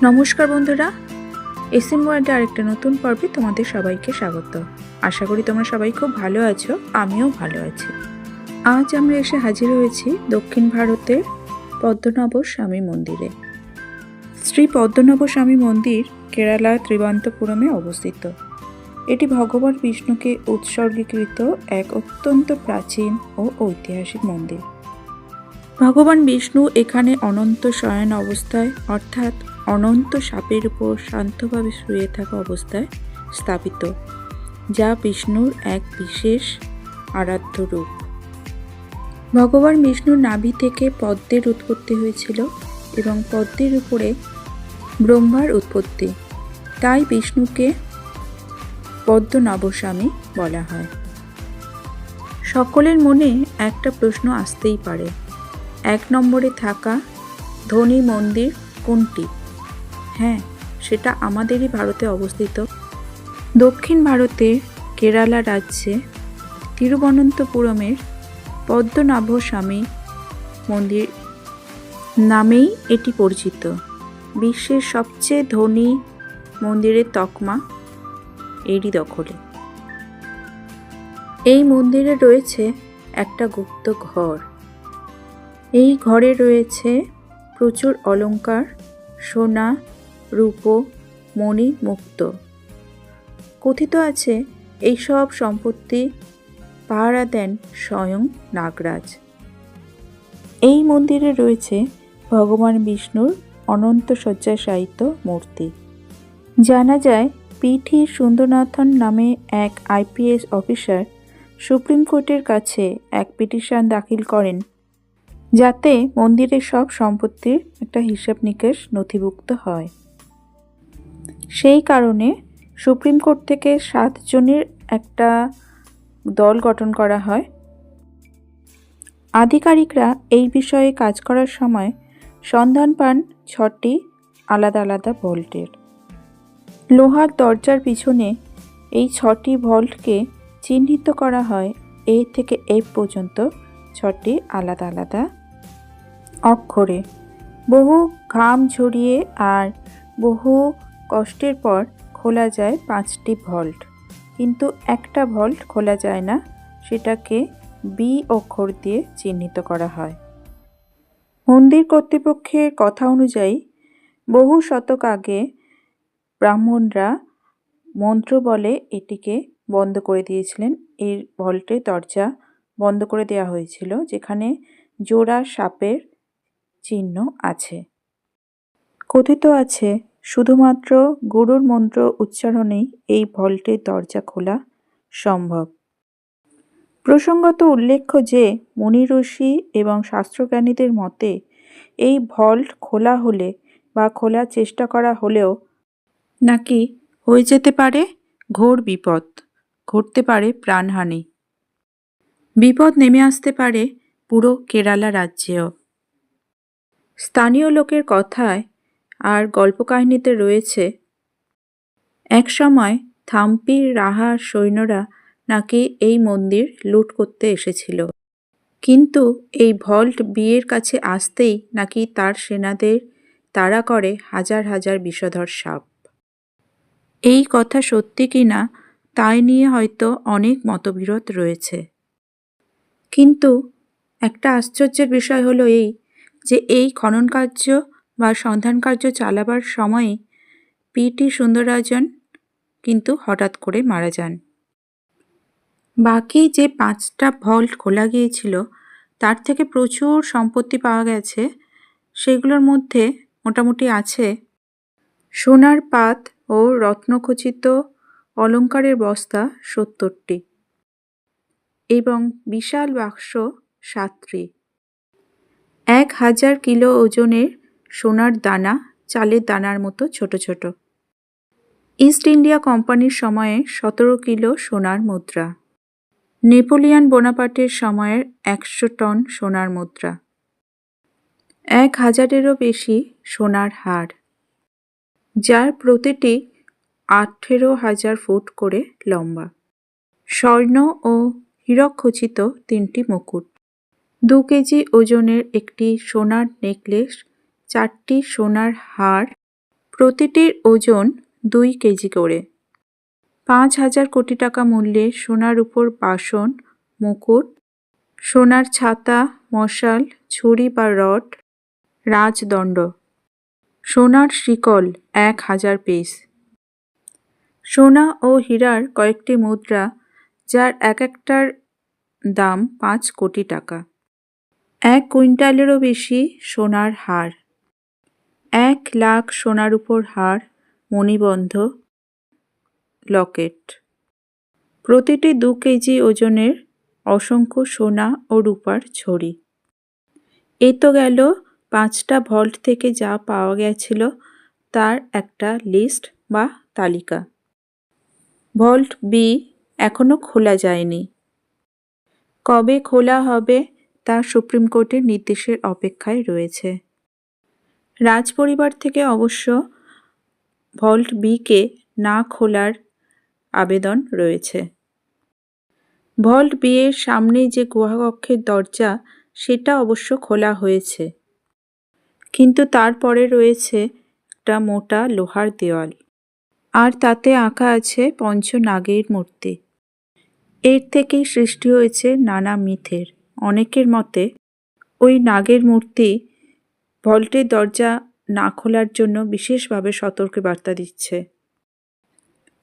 নমস্কার বন্ধুরা এসএম ওয়ার্ল্ডে আরেকটা নতুন পর্বে তোমাদের সবাইকে স্বাগত। আশা করি তোমরা সবাই খুব ভালো আছো, আমিও ভালো আছি। আজ আমরা এসে হাজির হয়েছি দক্ষিণ ভারতের পদ্মনাভ স্বামী মন্দিরে। শ্রী পদ্মনাভ স্বামী মন্দির কেরালা ত্রিবান্তপুরমে অবস্থিত। এটি ভগবান বিষ্ণুকে উৎসর্গীকৃত এক অত্যন্ত প্রাচীন ও ঐতিহাসিক মন্দির। ভগবান বিষ্ণু এখানে অনন্ত শয়ন অবস্থায়, অর্থাৎ অনন্ত সাপের উপর শান্তভাবে শুয়ে থাকা অবস্থায় স্থাপিত, যা বিষ্ণুর এক বিশেষ আরাধ্য রূপ। ভগবান বিষ্ণুর নাভি থেকে পদ্মের উৎপত্তি হয়েছিল এবং পদ্মের উপরে ব্রহ্মার উৎপত্তি। তাই বিষ্ণুকে পদ্মনাভস্বামী বলা হয়। সকলের মনে একটা প্রশ্ন আসতেই পারে। এক নম্বরে থাকা ধনী মন্দির কোনটি? হ্যাঁ সেটা আমাদেরই ভারতে অবস্থিত। দক্ষিণ ভারতের কেরালা রাজ্যে তিরুবনন্তপুরমের পদ্মনাভ স্বামী মন্দির নামেই এটি পরিচিত। বিশ্বের সবচেয়ে ধনী মন্দিরের তকমা এরই দখলে। এই মন্দিরে রয়েছে একটা গুপ্ত ঘর। এই ঘরে রয়েছে প্রচুর অলঙ্কার সোনা রূপো, মণি মুক্ত। কথিত আছে, এই সব সম্পত্তি পাহারা দেন স্বয়ং নাগরাজ। এই মন্দিরে রয়েছে ভগবান বিষ্ণুর অনন্ত শয্যায় শায়িত মূর্তি। জানা যায় পিঠি সুন্দরনাথন নামে এক আইপিএস অফিসার সুপ্রিম কোর্টের কাছে এক পিটিশন দাখিল করেন, যাতে মন্দিরের সব সম্পত্তির একটা হিসাব নিকেশ নথিভুক্ত হয়। সেই কারণে সুপ্রিম কোর্ট থেকে সাতজনের একটা দল গঠন করা হয়। আধিকারিকরা এই বিষয়ে কাজ করার সময় সন্ধান পান ছটি আলাদা আলাদা ভল্টের। লোহার দরজার পিছনে এই ছটি ভল্টকে চিহ্নিত করা হয় এ থেকে এফ পর্যন্ত ছটি আলাদা আলাদা অক্ষরে। বহু ঘাম ঝরিয়ে আর বহু কষ্টের পর খোলা যায় পাঁচটি ভল্ট। কিন্তু একটা ভল্ট খোলা যায় না, সেটাকে বি অক্ষর দিয়ে চিহ্নিত করা হয়। মন্দির কর্তৃপক্ষের কথা অনুযায়ী, বহু শতক আগে ব্রাহ্মণরা মন্ত্র বলে এটিকে বন্ধ করে দিয়েছিলেন। এর ভল্টের দরজা বন্ধ করে দেওয়া হয়েছিল, যেখানে জোড়া সাপের চিহ্ন আছে। কথিত আছে শুধুমাত্র গুরুর মন্ত্র উচ্চারণেই এই ভল্টের দরজা খোলা সম্ভব। প্রসঙ্গত উল্লেখ্য যে, মুনি ঋষি এবং শাস্ত্রজ্ঞানীদের মতে, এই ভল্ট খোলা হলে বা খোলার চেষ্টা করা হলেও নাকি হয়ে যেতে পারে ঘোর বিপদ, ঘটতে পারে প্রাণহানি। বিপদ নেমে আসতে পারে পুরো কেরালা রাজ্যেও। স্থানীয় লোকের কথায় আর গল্প গল্পকাহিনীতে রয়েছে, এক সময় থাম্পি রাহার সৈন্যরা নাকি এই মন্দির লুট করতে এসেছিল। কিন্তু এই ভল্ট বিয়ের কাছে আসতেই নাকি তার সেনাদের তাড়া করে হাজার হাজার বিষধর সাপ। এই কথা সত্যি কি না, তাই নিয়ে হয়তো অনেক মতবিরোধ রয়েছে। কিন্তু একটা আশ্চর্যের বিষয় হলো এই যে এই খনন কার্য বা সন্ধান কার্য চালাবার সময়ে পিটি সুন্দররাজন কিন্তু হঠাৎ করে মারা যান। বাকি যে পাঁচটা ভল্ট খোলা গিয়েছিল, তার থেকে প্রচুর সম্পত্তি পাওয়া গেছে। সেগুলোর মধ্যে মোটামুটি আছে সোনার পাত ও রত্নখচিত অলঙ্কারের বস্তা সত্তরটি এবং বিশাল বাক্স সাতটি। এক হাজার কিলো ওজনের সোনার দানা, চালের দানার মতো ছোট ছোট। ইস্ট ইন্ডিয়া কোম্পানির সময়ে সতেরো কিলো সোনার মুদ্রা। নেপোলিয়ান বোনাপার্টের সময়ের একশো টন সোনার মুদ্রা। এক হাজারেরও বেশি সোনার হার। যার প্রতিটি আঠেরো হাজার ফুট করে লম্বা। স্বর্ণ ও হীরক খচিত তিনটি মুকুট। দু কেজি ওজনের একটি সোনার নেকলেস চারটি সোনার হার, প্রতিটির ওজন দুই কেজি করে। পাঁচ হাজার কোটি টাকা মূল্যের সোনার উপর বাসন, মুকুট, সোনার ছাতা, মশাল, ছুরি বা রড, রাজদণ্ড। সোনার শিকল এক হাজার পিস। সোনা ও হীরার কয়েকটি মুদ্রা, যার এক একটার দাম পাঁচ কোটি টাকা। এক কুইন্টালেরও বেশি সোনার হার। এক লাখ সোনার উপর হার, মণিবন্ধ, লকেট। প্রতিটি দু কেজি ওজনের অসংখ্য সোনা ও রূপার ছড়ি। এই তো গেল পাঁচটা ভল্ট থেকে যা পাওয়া গেছিল তার একটা লিস্ট বা তালিকা। ভল্ট বি এখনও খোলা যায়নি। কবে খোলা হবে তা সুপ্রিম কোর্টের নির্দেশের অপেক্ষায় রয়েছে। রাজপরিবার থেকে অবশ্য ভল্ট বিকে না খোলার আবেদন রয়েছে। ভল্ট বিয়ের সামনে যে গুহাকক্ষের দরজা, সেটা অবশ্য খোলা হয়েছে। কিন্তু তারপরে রয়েছে একটা মোটা লোহার দেওয়াল। আর তাতে আঁকা আছে পঞ্চনাগের মূর্তি। এর থেকেই সৃষ্টি হয়েছে নানা মিথের। অনেকের মতে, ওই নাগের মূর্তি ভল্টের দরজা না খোলার জন্য বিশেষভাবে সতর্ক বার্তা দিচ্ছে।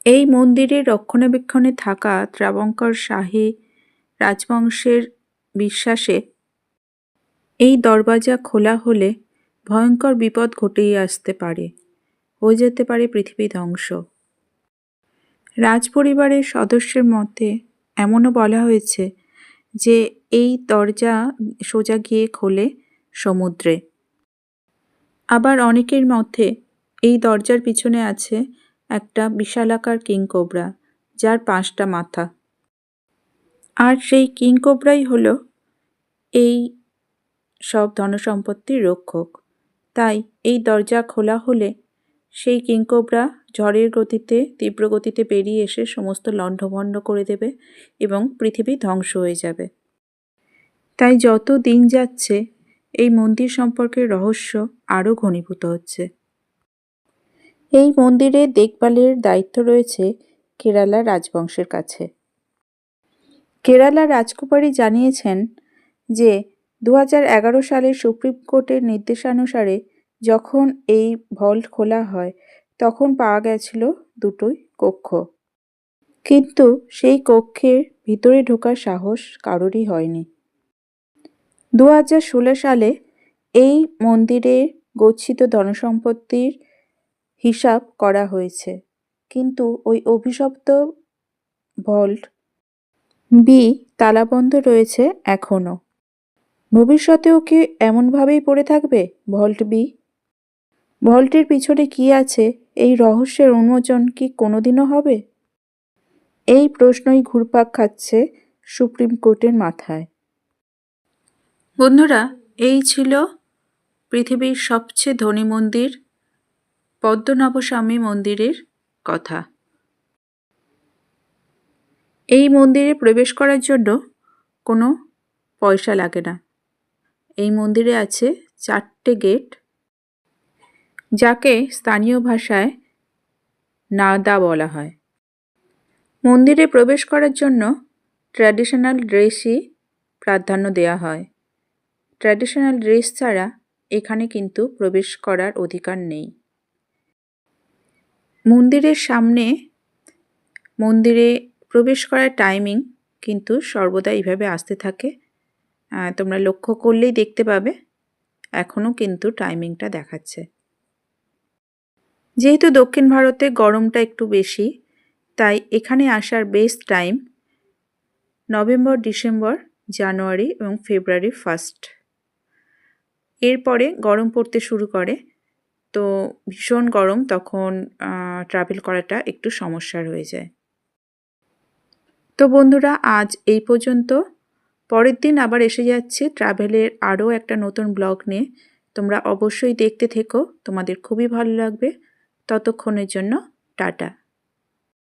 এই মন্দিরের রক্ষণাবেক্ষণে থাকা ত্রাবঙ্কর শাহী রাজবংশের বিশ্বাসে এই দরওয়াজা খোলা হলে ভয়ঙ্কর বিপদ ঘটেই আসতে পারে, হয়ে যেতে পারে পৃথিবী ধ্বংস। রাজপরিবারের সদস্যের মতে এমনও বলা হয়েছে যে, এই দরজা সোজা গিয়ে খোলে সমুদ্রে। আবার অনেকের মধ্যে এই দরজার পিছনে আছে একটা বিশালাকার কিংকোবরা যার পাঁচটা মাথা। আর সেই কিংকোবরাই হল এই সব ধনসম্পত্তির রক্ষক। তাই এই দরজা খোলা হলে সেই কিংকোবরা ঝড়ের গতিতে, তীব্র গতিতে বেরিয়ে এসে সমস্ত লণ্ডভণ্ড করে দেবে এবং পৃথিবী ধ্বংস হয়ে যাবে। তাই যত দিন যাচ্ছে এই মন্দির সম্পর্কে রহস্য আরও ঘনীভূত হচ্ছে। এই মন্দিরে দেখভালের দায়িত্ব রয়েছে কেরালা রাজবংশের কাছে। কেরালা রাজকুমারী জানিয়েছেন যে দু সালের সুপ্রিম কোর্টের নির্দেশানুসারে যখন এই ভল্ট খোলা হয়, তখন পাওয়া গেছিল দুটোই কক্ষ। কিন্তু সেই কক্ষের ভিতরে ঢোকার সাহস কারোরই হয়নি। দু হাজার ষোলো সালে এই মন্দিরে গচ্ছিত ধনসম্পত্তির হিসাব করা হয়েছে। কিন্তু ওই অভিশপ্ত ভল্ট বি তালাবন্ধ রয়েছে এখনও ভবিষ্যতেও কি এমনভাবেই পড়ে থাকবে? Vault B. ভল্টের পিছনে কি আছে? এই রহস্যের উন্মোচন কি কোনোদিনও হবে? এই প্রশ্নই ঘুরপাক খাচ্ছে সুপ্রিম কোর্টের মাথায়। বন্ধুরা, এই ছিল পৃথিবীর সবচেয়ে ধনী মন্দির, পদ্মনাভস্বামী মন্দিরের কথা। এই মন্দিরে প্রবেশ করার জন্য কোনো পয়সা লাগে না। এই মন্দিরে আছে চারটে গেট, যাকে স্থানীয় ভাষায় নাদা বলা হয়। মন্দিরে প্রবেশ করার জন্য ট্র্যাডিশনাল ড্রেসই প্রাধান্য দেওয়া হয়। ট্র্যাডিশনাল ড্রেস ছাড়া এখানে কিন্তু প্রবেশ করার অধিকার নেই। মন্দিরের সামনে, মন্দিরে প্রবেশ করার টাইমিং কিন্তু সর্বদা এইভাবে আসতে থাকে। তোমরা লক্ষ্য করলেই দেখতে পাবে, এখনও কিন্তু টাইমিংটা দেখাচ্ছে। যেহেতু দক্ষিণ ভারতে গরমটা একটু বেশি, তাই এখানে আসার best time November, December, January এবং ফেব্রুয়ারি ফার্স্ট এরপরে গরম পড়তে শুরু করে। তো ভীষণ গরম তখন ট্রাভেল করাটা একটু সমস্যার হয়ে যায়। তো বন্ধুরা, আজ এই পর্যন্ত। পরের দিন আবার এসে যাচ্ছি ট্রাভেলের আরও একটা নতুন ব্লগ নিয়ে। তোমরা অবশ্যই দেখতে থেকো, তোমাদের খুবই ভালো লাগবে। ততক্ষণের জন্য টাটা।